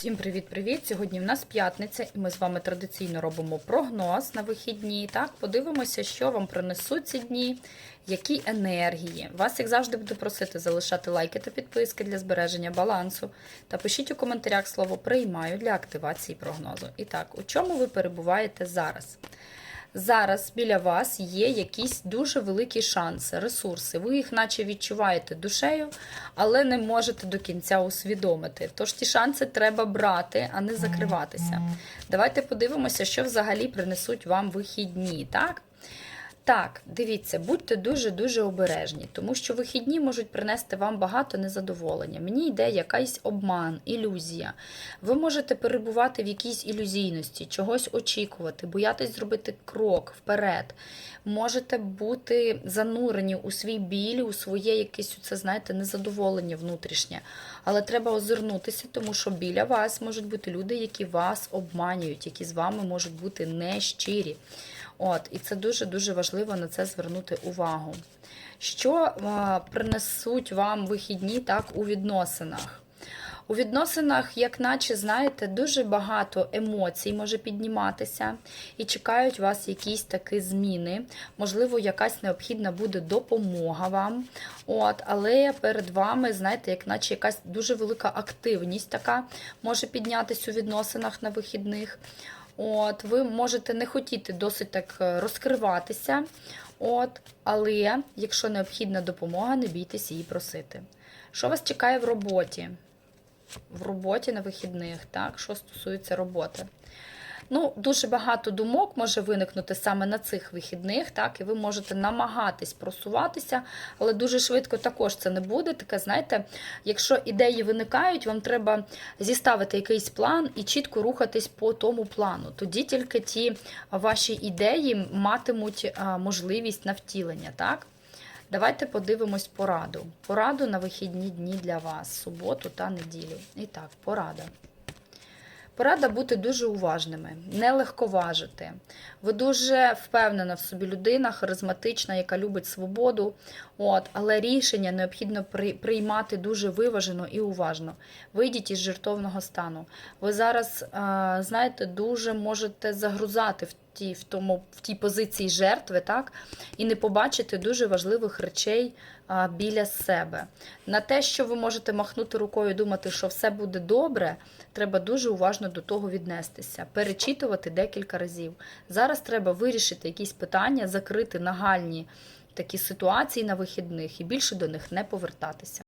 Всім привіт-привіт! Сьогодні в нас п'ятниця, і ми з вами традиційно робимо прогноз на вихідні. Так, подивимося, що вам принесуть ці дні, які енергії. Вас, як завжди, буду просити залишати лайки та підписки для збереження балансу. Та пишіть у коментарях слово приймаю для активації прогнозу. І так, у чому ви перебуваєте зараз? Зараз біля вас є якісь дуже великі шанси, ресурси. Ви їх наче відчуваєте душею, але не можете до кінця усвідомити. Тож ті шанси треба брати, а не закриватися. Давайте подивимося, що взагалі принесуть вам вихідні. так? Так, дивіться, будьте дуже-дуже обережні, тому що вихідні можуть принести вам багато незадоволення. Мені йде якийсь обман, ілюзія. Ви можете перебувати в якійсь ілюзійності, чогось очікувати, боятись зробити крок вперед. Можете бути занурені у свій біль, у своє якесь це, знаєте, незадоволення внутрішнє. Але треба озирнутися, тому що біля вас можуть бути люди, які вас обманюють, які з вами можуть бути нещирі. От, і це дуже-дуже важливо на це звернути увагу. Що а, принесуть вам вихідні так у відносинах? У відносинах, як наче, знаєте, дуже багато емоцій може підніматися, і чекають вас якісь такі зміни. Можливо, якась необхідна буде допомога вам. От, Але перед вами, знаєте, як наче якась дуже велика активність така може піднятися у відносинах на вихідних. От, Ви можете не хотіти досить так е, розкриватися, от, але якщо необхідна допомога, не бійтесь її просити. Що вас чекає в роботі? В роботі на вихідних, так, що стосується роботи. Ну, дуже багато думок може виникнути саме на цих вихідних, так, і ви можете намагатись просуватися, але дуже швидко також це не буде. Таке, знаєте, якщо ідеї виникають, вам треба зіставити якийсь план і чітко рухатись по тому плану. Тоді тільки ті ваші ідеї матимуть можливість на втілення, так? Давайте подивимось пораду. Пораду на вихідні дні для вас, суботу та неділю. І так, порада. Порада бути дуже уважними, не легковажити. Ви дуже впевнена в собі людина, харизматична, яка любить свободу. От, Але рішення необхідно приймати дуже виважено і уважно. Вийдіть із жертовного стану. Ви зараз, знаєте, дуже можете загрузати в тій, в тому, в тій позиції жертви, так, і не побачити дуже важливих речей а, біля себе. На те, що ви можете махнути рукою і думати, що все буде добре, треба дуже уважно до того віднестися, перечитувати декілька разів. Зараз треба вирішити якісь питання, закрити нагальні такі ситуації на вихідних і більше до них не повертатися.